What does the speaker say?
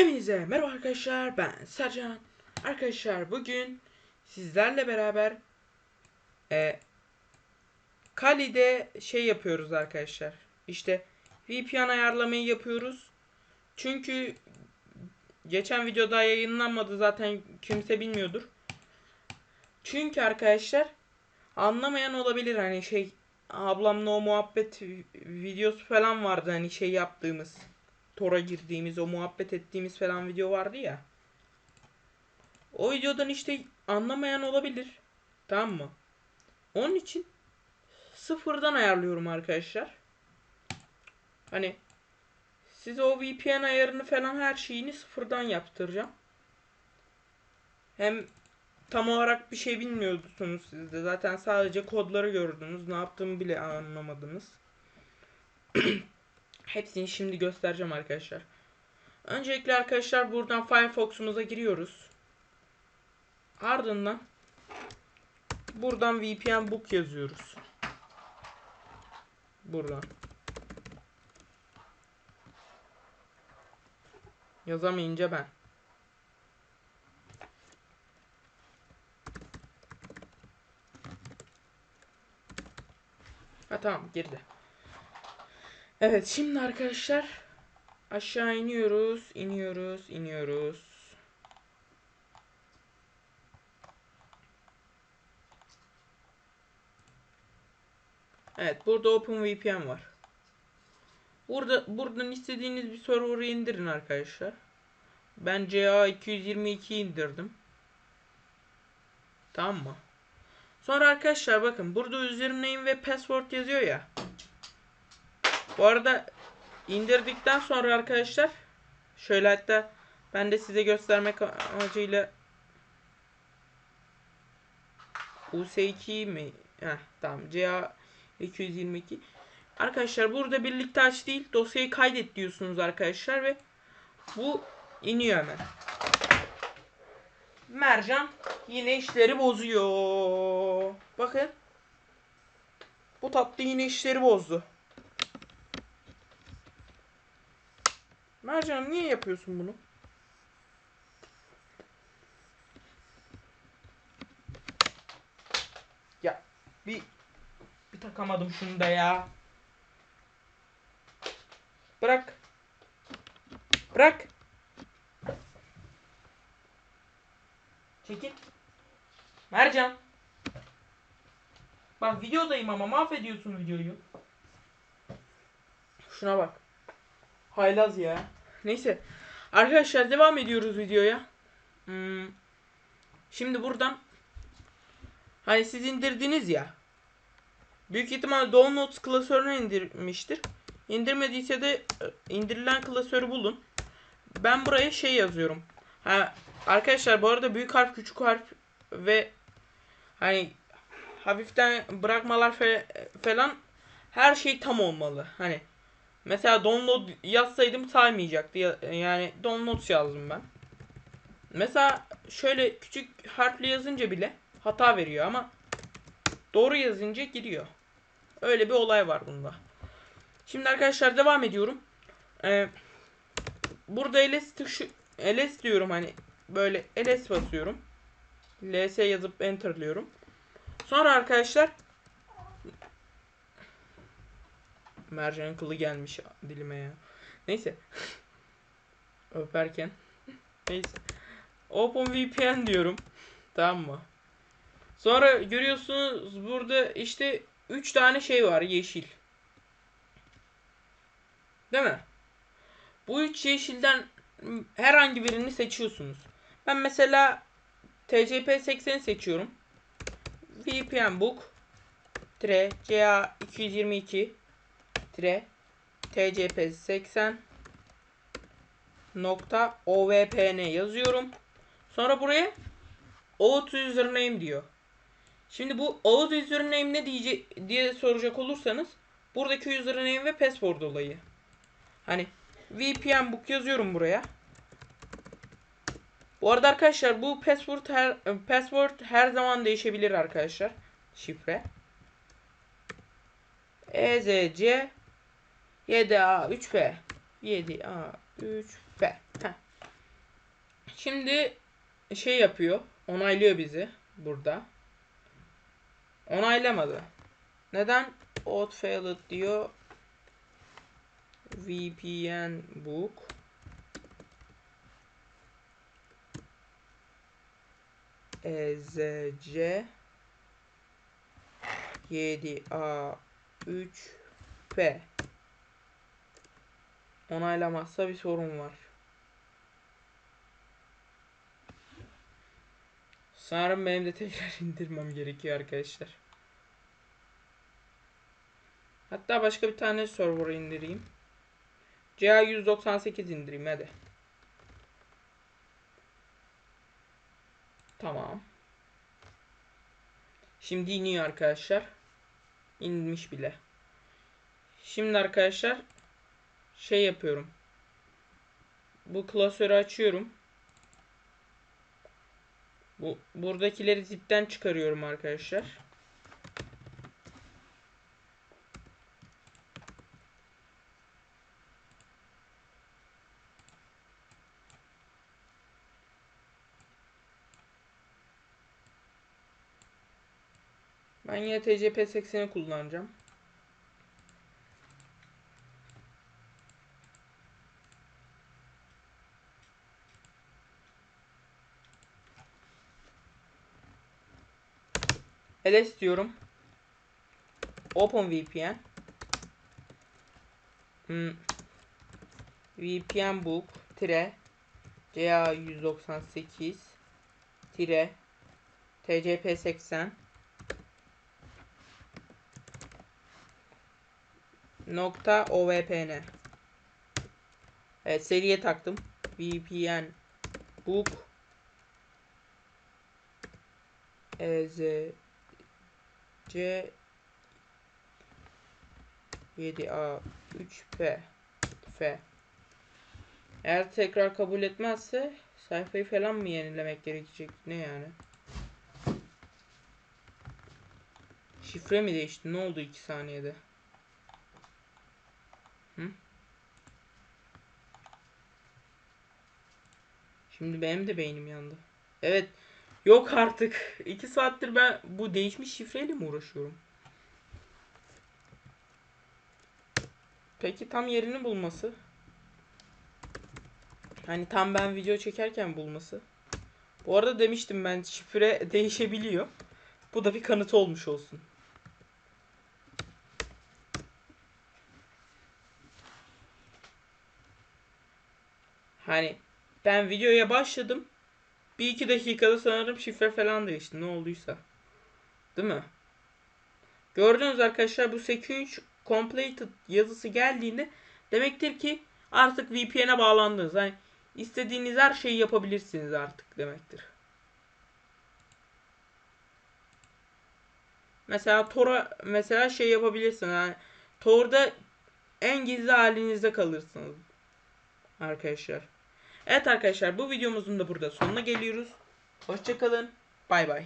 Hepinize merhaba arkadaşlar ben Sercan. Arkadaşlar bugün sizlerle beraber e, Kali'de şey yapıyoruz arkadaşlar. İşte VPN ayarlamayı yapıyoruz. Çünkü geçen videoda yayınlanmadı zaten kimse bilmiyordur. Çünkü arkadaşlar anlamayan olabilir hani şey ablamla o muhabbet videosu falan vardı hani şey yaptığımız. Tora girdiğimiz o muhabbet ettiğimiz falan video vardı ya. O videodan işte anlamayan olabilir. Tamam mı? Onun için sıfırdan ayarlıyorum arkadaşlar. Hani size o VPN ayarını falan her şeyini sıfırdan yaptıracağım. Hem tam olarak bir şey bilmiyordunuz siz de. Zaten sadece kodları gördünüz. Ne yaptığımı bile anlamadınız. Hepsini şimdi göstereceğim arkadaşlar. Öncelikle arkadaşlar buradan Firefox'umuza giriyoruz. Ardından buradan VPN book yazıyoruz. Buradan. Yazamayınca ben. Ha tamam girdi. Evet şimdi arkadaşlar aşağı iniyoruz, iniyoruz, iniyoruz. Evet burada OpenVPN var. Burada buradan istediğiniz bir server'ı indirin arkadaşlar. Ben CA222 indirdim. Tamam mı? Sonra arkadaşlar bakın burada username ve password yazıyor ya. Bu arada indirdikten sonra arkadaşlar şöyle hatta ben de size göstermek amacıyla US2 mi? Heh, tamam. CA 222. Arkadaşlar burada birlikte aç değil dosyayı kaydet diyorsunuz arkadaşlar ve bu iniyor hemen. Mercan yine işleri bozuyor. Bakın. Bu tatlı yine işleri bozdu. Mercan niye yapıyorsun bunu? Ya bir bir takamadım şunu da ya. Bırak. Bırak. Çekil. Mercan. Bak videodayım ama mahvediyorsun videoyu. Şuna bak. Haylaz ya. Neyse. Arkadaşlar devam ediyoruz videoya. Hmm. Şimdi buradan hani siz indirdiniz ya. Büyük ihtimal Downloads klasörüne indirmiştir. İndirmediyse de e, indirilen klasörü bulun. Ben buraya şey yazıyorum. Ha, arkadaşlar bu arada büyük harf, küçük harf ve hani hafiften bırakmalar fe, falan her şey tam olmalı. Hani Mesela download yazsaydım saymayacaktı. Yani downloads yazdım ben. Mesela şöyle küçük harfli yazınca bile hata veriyor ama doğru yazınca giriyor. Öyle bir olay var bunda. Şimdi arkadaşlar devam ediyorum. Ee, burada ls tuşu ls diyorum hani böyle ls basıyorum. ls yazıp enterlıyorum. Sonra arkadaşlar Mercan kılı gelmiş dilime ya. Neyse. Öperken. Neyse. OpenVPN diyorum. Tamam mı? Sonra görüyorsunuz burada işte 3 tane şey var yeşil. Değil mi? Bu üç yeşilden herhangi birini seçiyorsunuz. Ben mesela TCP80'i seçiyorum. VPN book CA 222 tire tcp80 nokta ovpn yazıyorum. Sonra buraya out username diyor. Şimdi bu out username ne diye, diye soracak olursanız buradaki username ve password olayı. Hani VPN book yazıyorum buraya. Bu arada arkadaşlar bu password her password her zaman değişebilir arkadaşlar. Şifre. EZC 7A3F 7A3F Heh. Şimdi şey yapıyor. Onaylıyor bizi burada. Onaylamadı. Neden? Auth failed diyor. VPN book. EZC 7A 3P Onaylamazsa bir sorun var. Sanırım benim de tekrar indirmem gerekiyor arkadaşlar. Hatta başka bir tane server indireyim. CA198 indireyim hadi. Tamam. Şimdi iniyor arkadaşlar. İnmiş bile. Şimdi arkadaşlar şey yapıyorum. Bu klasörü açıyorum. Bu buradakileri zipten çıkarıyorum arkadaşlar. Ben yine TCP80'i kullanacağım. Ls diyorum. OpenVPN. Hmm. VPN book tire CA 198 tire TCP 80 nokta OVPN Evet seriye taktım. VPN book EZ C 7A 3P F Eğer tekrar kabul etmezse sayfayı falan mı yenilemek gerekecek? Ne yani? Şifre mi değişti? Ne oldu 2 saniyede? Hı? Şimdi benim de beynim yandı. Evet. Yok artık. 2 saattir ben bu değişmiş şifreyle mi uğraşıyorum? Peki tam yerini bulması? Hani tam ben video çekerken bulması. Bu arada demiştim ben şifre değişebiliyor. Bu da bir kanıt olmuş olsun. Hani ben videoya başladım. Bir iki dakikada sanırım şifre falan değişti. Ne olduysa. Değil mi? Gördünüz arkadaşlar bu secure completed yazısı geldiğinde demektir ki artık VPN'e bağlandınız. Hani istediğiniz her şeyi yapabilirsiniz artık demektir. Mesela Tor'a mesela şey yapabilirsin. Yani Tor'da en gizli halinizde kalırsınız. Arkadaşlar. Evet arkadaşlar bu videomuzun da burada sonuna geliyoruz. Hoşçakalın. Bay bay.